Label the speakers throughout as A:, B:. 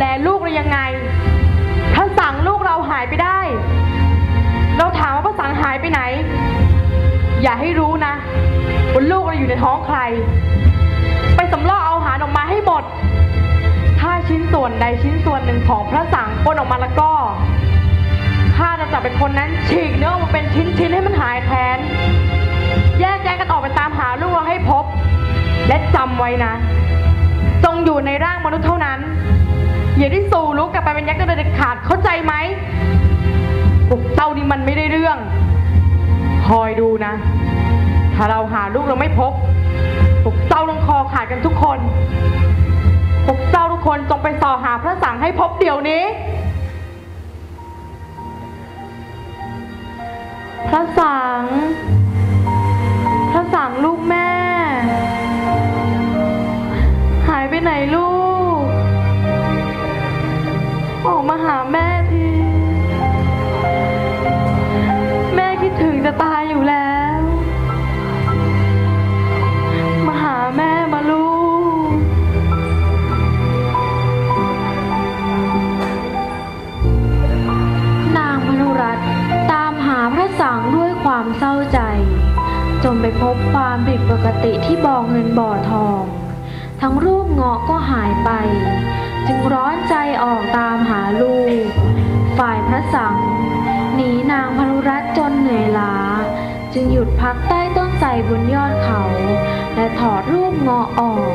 A: แลลูกเรายังไงพระสั่งลูกเราหายไปได้ เราถามว่าพระสังหายไปไหน อย่าให้รู้นะว่าลูกเราอยู่ในท้องใคร ไปสำรอกเอาหารออกมาให้หมด ถ้าชิ้นส่วนใดชิ้นส่วนหนึ่งของพระสังปนออกมาแล้วก็ข้าจะจับเป็นคนนั้นฉีกเนื้อออกมาเป็นชิ้นๆให้มันหายแค้นแยกแยกกันออกไปตามหาลูกเราให้พบ และจำไว้นะ จงอยู่ในร่างมนุษย์เท่านั้น อย่าได้สู่ลุกกลับไปเป็นยักษ์โดยเด็ดขาดเข้าใจไหมพวกเจ้านี่มันไม่ได้เรื่อง คอยดูนะ ถ้าเราหาลูกเราไม่พบพวกเจ้าต้องคอขาดกันทุกคนพวกเจ้าทุกคนจงไปสอหาพระสังให้พบเดี๋ยวนี้ พระสังพระสังลูกแม่ หายไปไหนลูก
B: เศร้าใจ จนไปพบความผิดปกติที่บ่อเงินบ่อทอง ทั้งรูปเงาะก็หายไป จึงร้อนใจออกตามหาลูก ฝ่ายพระสังหนีนางมนุรัตจนเหนื่อยล้า จึงหยุดพักใต้ต้นไทรบนยอดเขา และถอดรูปเงาะออก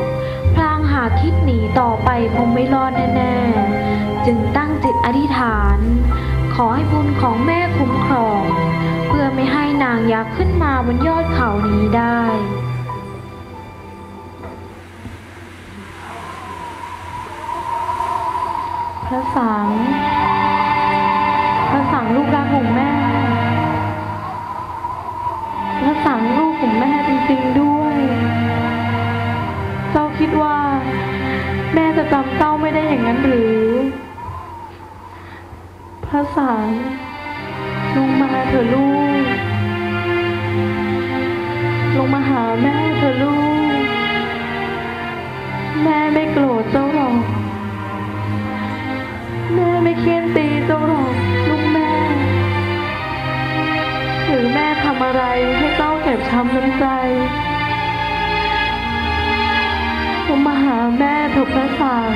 B: พลางหาคิดหนีต่อไปคงไม่รอดแน่ๆ จึงตั้งจิตอธิษฐาน ขอให้บุญของแม่คุ้มครอง นางยักษ์ขึ้นมาบนยอดเขานี้ได้
A: พระสังพระสังลูกรักของแม่ พระสังลูกของแม่จริงๆด้วย เจ้าคิดว่า แม่จะจำเจ้าไม่ได้อย่างนั้นหรือ พระสังลงมาเถอะลูก ลงมาหาแม่เถอลูก แม่ไม่โกรธเจ้าหรอก แม่ไม่เคียนตีเจ้าหรอกลูกแม่หรือแม่ทำอะไรให้เจ้าเจ็บช้ำน้ำใจลงมาหาแม่เถอะพระสัง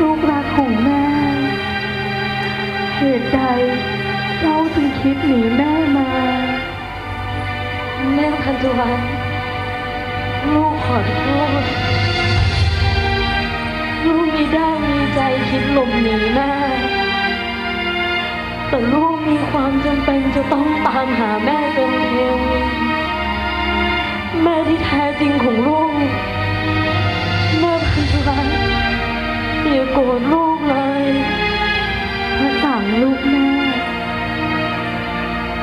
A: ลูกรักของแม่ เหตุใดเจ้าจึงคิดหนีแม่มา
B: แม่พันธุวันลูกขอโทษลูกมีได้มีใจคิดหลบหนีแม่แต่ลูกมีความจำเป็นจะต้องตามหาแม่เป็นเทวีแม่ที่แท้จริงของลูกแม่พันธุวันอย่าโกรธลูกเลย
A: พระสั่งลูกแม่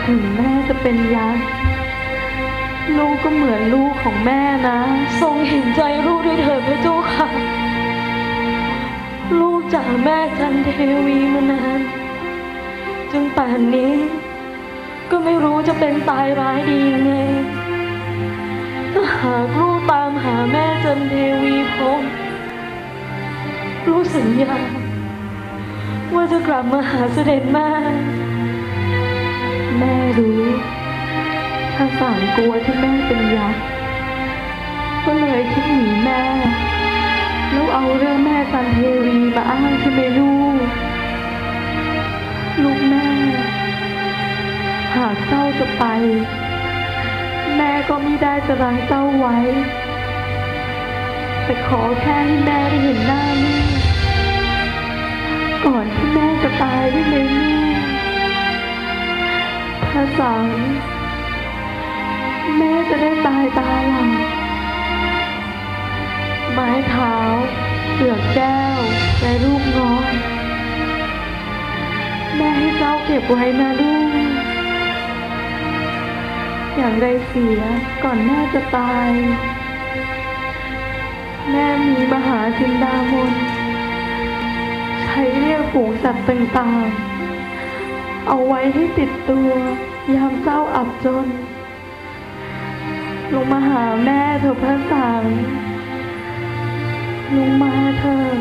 A: ถึงแม่จะเป็นยักษ์ ลูกก็เหมือนลูกของแม่นะ
B: ทรงเห็นใจลูกด้วยเถิดพระเจ้าค่ะ ลูกจากแม่จันเทวีมานานจนป่านนี้ ก็ไม่รู้จะเป็นตายร้ายดียังไงถ้าหากลูกตามหาแม่จันเทวีพบลูกสัญญาว่าจะกลับมาหาเสด็จแม่
A: แม่รู้ พระสังกลัวที่แม่เป็นยักษ์ก็เลยคิดหนีแม่ แล้วเอาเรื่องแม่จันเทวีมาอ้างใช่ไหมลูก ลูกแม่ หากเจ้าจะไป แม่ก็ไม่ได้จะรังเจ้าไว้ แต่ขอแค่ให้แม่ได้เห็นหน้าลูกก่อนที่แม่จะตายได้เลยลูกพระสัง แม่จะได้ตายตาหลังไม้เท้าเปลือกแก้วและรูปงอนแม่ให้เจ้าเก็บไว้นะลูกอย่างไรเสียก่อนแม่จะตาย แม่มีมหาจินดามนใช้เรียกฝูงสัตว์ต่างๆ เอาไว้ให้ติดตัวยามเจ้าอับจน ลงมาหาแม่เถอะพระสังลงมาเถอะ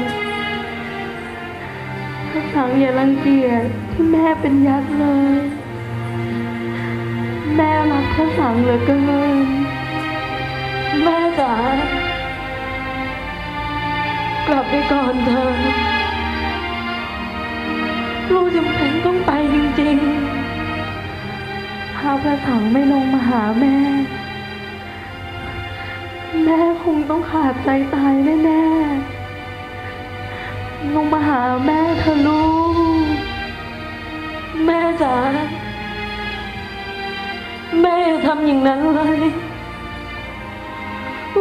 A: อย่ารังเกียจที่แม่เป็นยักษ์เลย แม่รักพระสังเหลือเกินแม่จ๋ากลับไปก่อนเถอะลูกจำเป็นต้องไปจริงๆ ถ้าพระสังไม่ลงมาหาแม่ แม่คงต้องขาดใจตายแน่ๆลงมาหาแม่เถอะลูก แม่จ๋า แม่อย่าทำอย่างนั้นเลย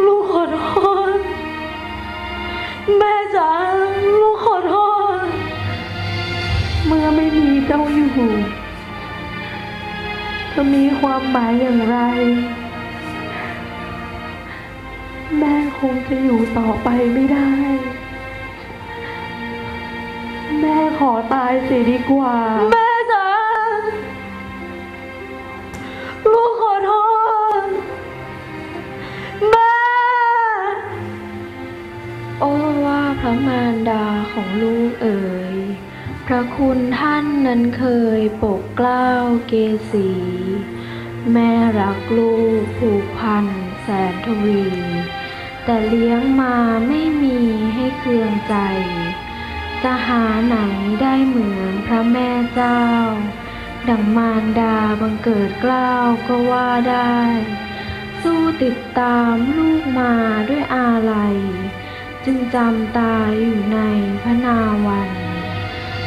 A: ลูกขอโทษ แม่จ๋า ลูกขอโทษ เมื่อไม่มีเจ้าอยู่ จะมีความหมายอย่างไร แม่คงจะอยู่ต่อไปไม่ได้ แม่ขอตายเสียดีกว่า แม่จ๋าลูกขอโทษ แม่
B: โอ้ว่าพระมารดาของลูกเอ๋ย พระคุณท่านนั้นเคยปกเกล้าเกสีแม่รักลูกผูกพันแสนทวี แต่เลี้ยงมาไม่มีให้เคืองใจ จะหาไหนได้เหมือนพระแม่เจ้า ดังมารดาบังเกิดกล้าวก็ว่าได้ สู้ติดตามลูกมาด้วยอาลัย จึงจำตายอยู่ในพระนาวัน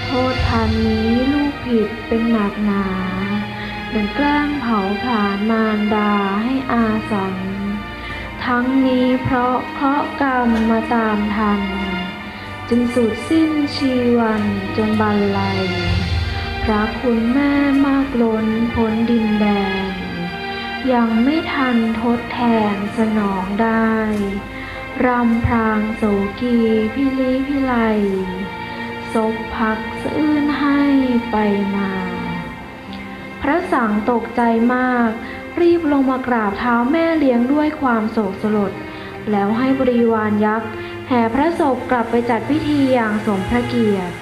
B: โทษทันนี้ลูกผิดเป็นหนักหนาดังแกล้งเผาผลาญมารดาให้อาสัง ทั้งนี้เพราะเคราะห์กรรมมาตามทัน จึงสุดสิ้นชีวันจนบันไลยพระคุณแม่มากล้นพ้นดินแดน ยังไม่ทันทดแทนสนองได้ รำพรางโสกีพิลิพิไลศพพักสะอื้นให้ไปมา พระสังตกใจมาก รีบลงมากราบเท้าแม่เลี้ยงด้วยความโศกสลด แล้วให้บริวารยักษ์แห่พระศพกลับไปจัดพิธีอย่างสมพระเกียรติ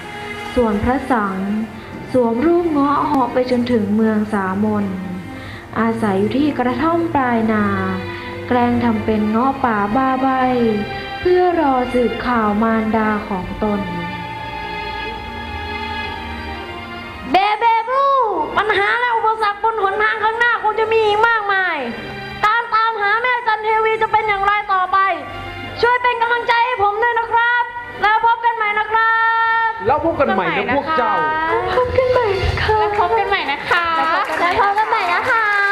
B: ส่วนพระสังสวมรูปเงาะหาะไปจนถึงเมืองสามน อาศัยอยู่ที่กระท่อมปลายนา แกล้งทำเป็นเงาะป่าบ้าใบ เพื่อรอสืบข่าวมารดาของตน
A: จันเทวีจะเป็นอย่างไรต่อไป ช่วยเป็นกำลังใจให้ผมด้วยนะครับ แล้วพบกันใหม่นะครับ
C: แล้วพบกันใหม่นะพวกเจ้า
A: พบกันใหม่ค่ะ
D: แล้วพบกันใหม่นะคะ
A: แล้วพบกันใหม่นะครับ
E: จะ